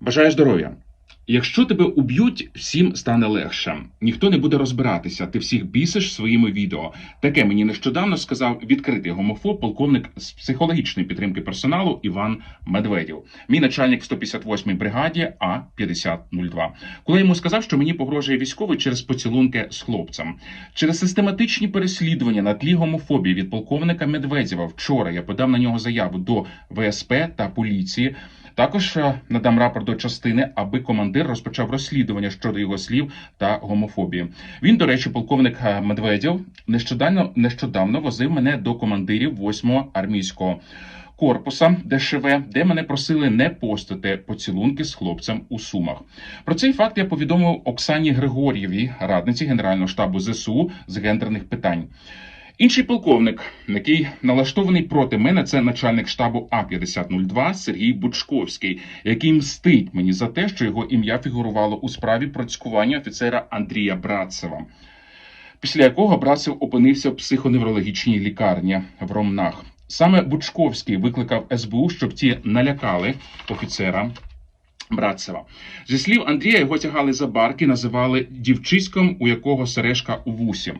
Бажаю здоров'я. Якщо тебе уб'ють, всім стане легше. Ніхто не буде розбиратися. Ти всіх бісиш своїми відео. Таке мені нещодавно сказав відкритий гомофоб, полковник з психологічної підтримки персоналу Іван Медведєв, мій начальник в 158-й бригаді А 5002 Коли йому сказав, що мені погрожує військовий через поцілунки з хлопцем, через систематичні переслідування на тлі гомофобії від полковника Медведєва. Вчора я подав на нього заяву до ВСП та поліції. Також надам рапорт до частини, аби командир розпочав розслідування щодо його слів та гомофобії. Він, до речі, полковник е, Медведєв нещодавно нещодавно возив мене до командирів 8-го армійського. Корпуса ДШВ, де мене просили не постити поцілунки з хлопцем у сумах. Про цей факт я повідомив Оксані Григор'євій, радниці Генерального штабу ЗСУ з гендерних питань. Інший полковник, який налаштований проти мене, це начальник штабу А 5002 Сергій Бучковський, який мстить мені за те, що його ім'я фігурувало у справі про цькування офіцера Андрія Братцева, після якого Братцев опинився в психоневрологічній лікарні в Ромнах. Саме Бучковський викликав СБУ, щоб ті налякали офіцера. Братцева. Зі слів Андрія, його тягали за барки, називали дівчиськом, у якого сережка у вусі.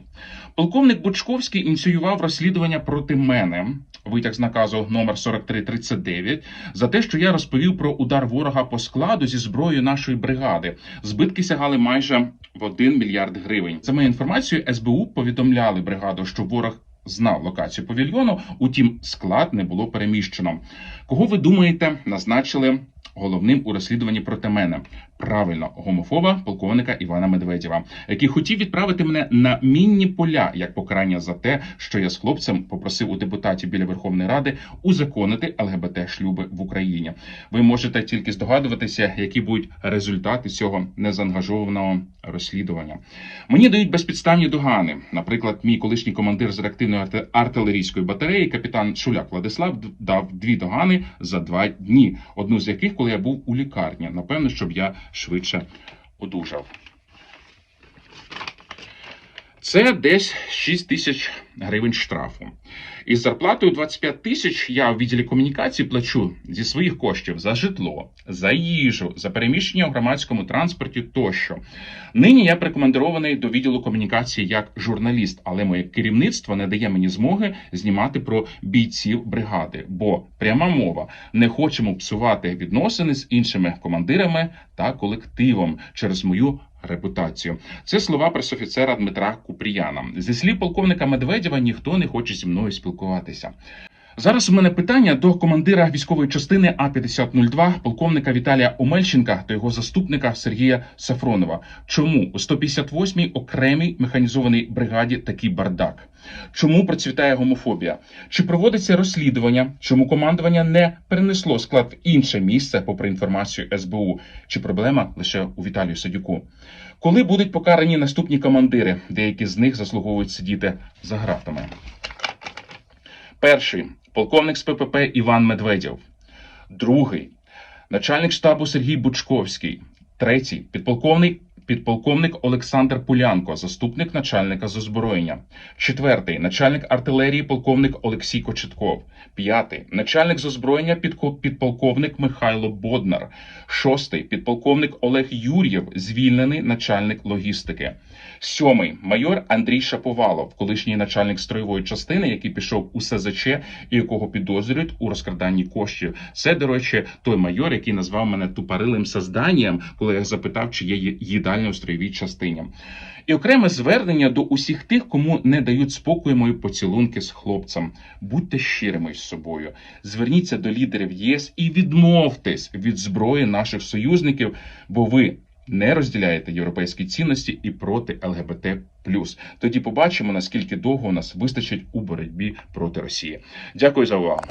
Полковник Бучковський ініціював розслідування проти мене, витяг з наказу номер 4339, за те, що я розповів про удар ворога по складу зі зброєю нашої бригади. Збитки сягали майже в 1 мільярд гривень. За моєю інформацією, СБУ повідомляли бригаду, що ворог знав локацію павільйону, утім, склад не було переміщено. Кого ви думаєте, назначили головним у розслідуванні проти мене? Правильно, гомофоба полковника Івана Медведєва, який хотів відправити мене на мінні поля як покарання за те, що я з хлопцем попросив у депутатів біля Верховної Ради узаконити ЛГБТ шлюби в Україні. Ви можете тільки здогадуватися, які будуть результати цього незаангажованого розслідування. Мені дають безпідставні догани. Наприклад, мій колишній командир з реактивної арти- артилерійської батареї, капітан Шуляк Владислав, дав дві догани за два дні. Одну з яких, коли я був у лікарні. Напевно, щоб я швидше одужав. Це десь 6 тисяч гривень штрафу. Із зарплатою 25 тисяч я в відділі комунікації плачу зі своїх коштів за житло, за їжу, за переміщення у громадському транспорті тощо. Нині я прикомандирований до відділу комунікації як журналіст, але моє керівництво не дає мені змоги знімати про бійців бригади, бо пряма мова не хочемо псувати відносини з іншими командирами та колективом через мою репутацію. Це слова пресофіцера Дмитра Купріяна. Зі слів полковника Медведєва, ніхто не хоче зі мною спілкуватися. Зараз у мене питання до командира військової частини А 5002 полковника Віталія Омельченка та його заступника Сергія Сафронова. Чому у 158-й окремій механізованій бригаді такий бардак? Чому процвітає гомофобія? Чи проводиться розслідування? Чому командування не перенесло склад в інше місце, попри інформацію СБУ? Чи проблема лише у Віталію Садюку? Коли будуть покарані наступні командири? Деякі з них заслуговують сидіти за гратами. Перший полковник з ППП Іван Медведєв. Другий начальник штабу Сергій Бучковський. Третій підполковник. Підполковник Олександр Пулянко, заступник начальника з озброєння. Четвертий начальник артилерії, полковник Олексій Кочетков. П'ятий начальник з озброєння, підполковник Михайло Боднар. Шостий підполковник Олег Юр'єв, звільнений начальник логістики. Сьомий майор Андрій Шаповалов, колишній начальник строєвої частини, який пішов у СЗЧ і якого підозрюють у розкраданні коштів. Це, до речі, той майор, який назвав мене тупорилим созданням, коли я запитав, чи є ї- їдальня у строєвій частині. І окреме звернення до усіх тих, кому не дають спокою мої поцілунки з хлопцем. Будьте щирими з собою. Зверніться до лідерів ЄС і відмовтесь від зброї наших союзників, бо ви не розділяєте європейські цінності і проти ЛГБТ. Тоді побачимо, наскільки довго у нас вистачить у боротьбі проти Росії. Дякую за увагу.